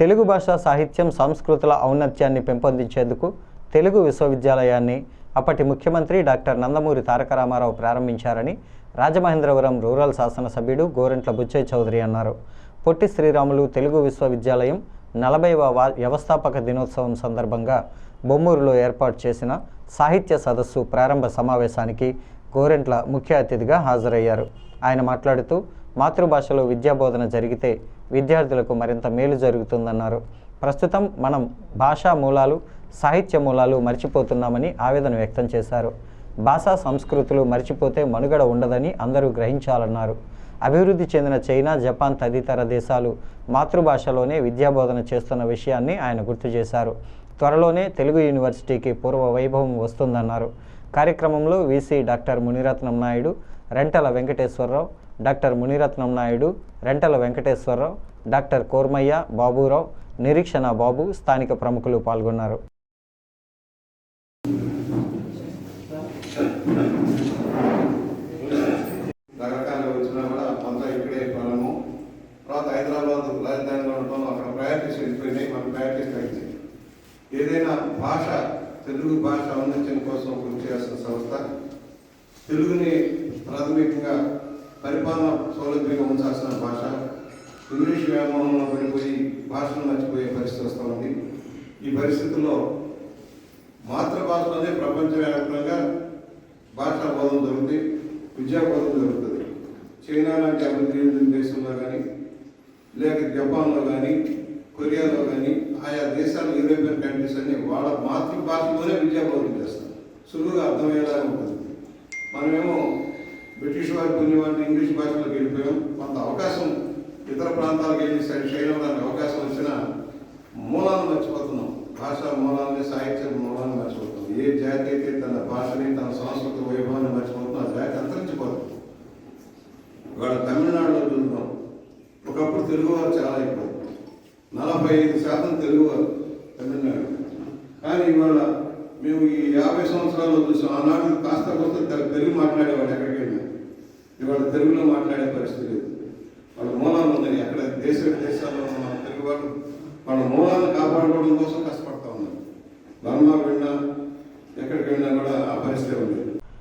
తెలుగు భాష సాహిత్యం సంస్కృతుల ఔన్నత్యాన్ని పెంపొందించేందుకు తెలుగు విశ్వవిద్యాలయాన్ని అప్పటి ముఖ్యమంత్రి డాక్టర్ నందమూరి తారక రామారావు ప్రారంభించారని రాజమహేంద్రవరం రూరల్ శాసనసభ్యుడు గోరెంట్ల బుచ్చయ్య చౌదరి అన్నారు. పొట్టి శ్రీరాములు తెలుగు విశ్వవిద్యాలయం నలభైవ వ్యవస్థాపక దినోత్సవం సందర్భంగా బొమ్మూరులో ఏర్పాటు చేసిన సాహిత్య సదస్సు ప్రారంభ సమావేశానికి గోరెంట్ల ముఖ్య అతిథిగా హాజరయ్యారు. ఆయన మాట్లాడుతూ మాతృభాషలో విద్యాబోధన జరిగితే విద్యార్థులకు మరింత మేలు జరుగుతుందన్నారు. ప్రస్తుతం మనం భాషా మూలాలు సాహిత్య మూలాలు మర్చిపోతున్నామని ఆవేదన వ్యక్తం చేశారు. భాషా సంస్కృతులు మర్చిపోతే మనుగడ ఉండదని అందరూ గ్రహించాలన్నారు. అభివృద్ధి చెందిన చైనా జపాన్ తదితర దేశాలు మాతృభాషలోనే విద్యాబోధన చేస్తున్న విషయాన్ని ఆయన గుర్తు చేశారు. త్వరలోనే తెలుగు యూనివర్సిటీకి పూర్వ వైభవం వస్తుందన్నారు. కార్యక్రమంలో VC doctor Muniratnam Naidu Rentala Venkateswararao doctor Muniratnam Naidu Rentala Venkateswararao doctor Kormayya Baburao Nireekshana Babu స్థానిక ప్రముఖులు పాల్గొన్నారు. ఏదైనా భాష తెలుగు భాష ఔన్నత్యం కోసం కృషి చేస్తున్న సంస్థ తెలుగుని ప్రాథమికంగా పరిపాలన సౌలభ్యంగా ఉంచాల్సిన భాష. ఇంగ్లీష్ వ్యామోహంలో పడిపోయి భాషను మర్చిపోయే పరిస్థితి వస్తుంది ఉంది. ఈ పరిస్థితుల్లో మాతృభాషలోనే ప్రపంచవ్యాప్తంగా భాషా బోధన జరుగుతుంది విద్యా బోధన జరుగుతుంది. చైనా లాంటి అభివృద్ధి దేశంలో కానీ లేక జపాన్లో కానీ కొరియాలో కానీ ఆయా దేశాలు యూరోపియన్ కంట్రీస్ అన్ని వాళ్ళ మాతృభాషలోనే విద్యా బోధన చేస్తారు. సులువుగా అర్థమయ్యేలాగా ఉంటుంది. మనమేమో బ్రిటిష్ వారి పుణ్యవారిని ఇంగ్లీష్ భాషలోకి వెళ్ళిపోయాం. కొంత అవకాశం ఇతర ప్రాంతాలకు వెళ్ళి చేయడానికి అవకాశం వచ్చినా మూలాలను మర్చిపోతున్నాం. భాష మూలాలని సాహిత్య మూలాలను మర్చిపోతున్నాం. ఏ జాతి అయితే తన భాషని తన సంస్కృతి వైభవాన్ని మర్చిపోతుందో ఆ జాతి అంతరించిపోతుంది. ఇవాళ తమిళనాడులో చూద్దాం. ఒకప్పుడు తెలుగువారు చాలా ఎక్కువ. నలభై ఐదు శాతం తెలుగువారు తమిళనాడు కానీ ఇవాళ మేము ఈ యాభై సంవత్సరాలు చూసాం ఆనాడు కాస్త కొంత తెలుగు మాట్లాడేవాడు ఎక్కడికైనా. ఇవాళ తెలుగులో మాట్లాడే పరిస్థితి లేదు. వాళ్ళ మూలాలు ఉన్నాయి. అక్కడ దేశ విదేశాల్లో ఉన్న తెలుగు వాళ్ళు వాళ్ళ మూలాలను కాపాడుకోవడం కోసం కష్టపడతా ఉన్నారు. బర్మా వెళ్ళినా ఎక్కడికి వెళ్ళినా కూడా ఆ పరిస్థితి ఉంది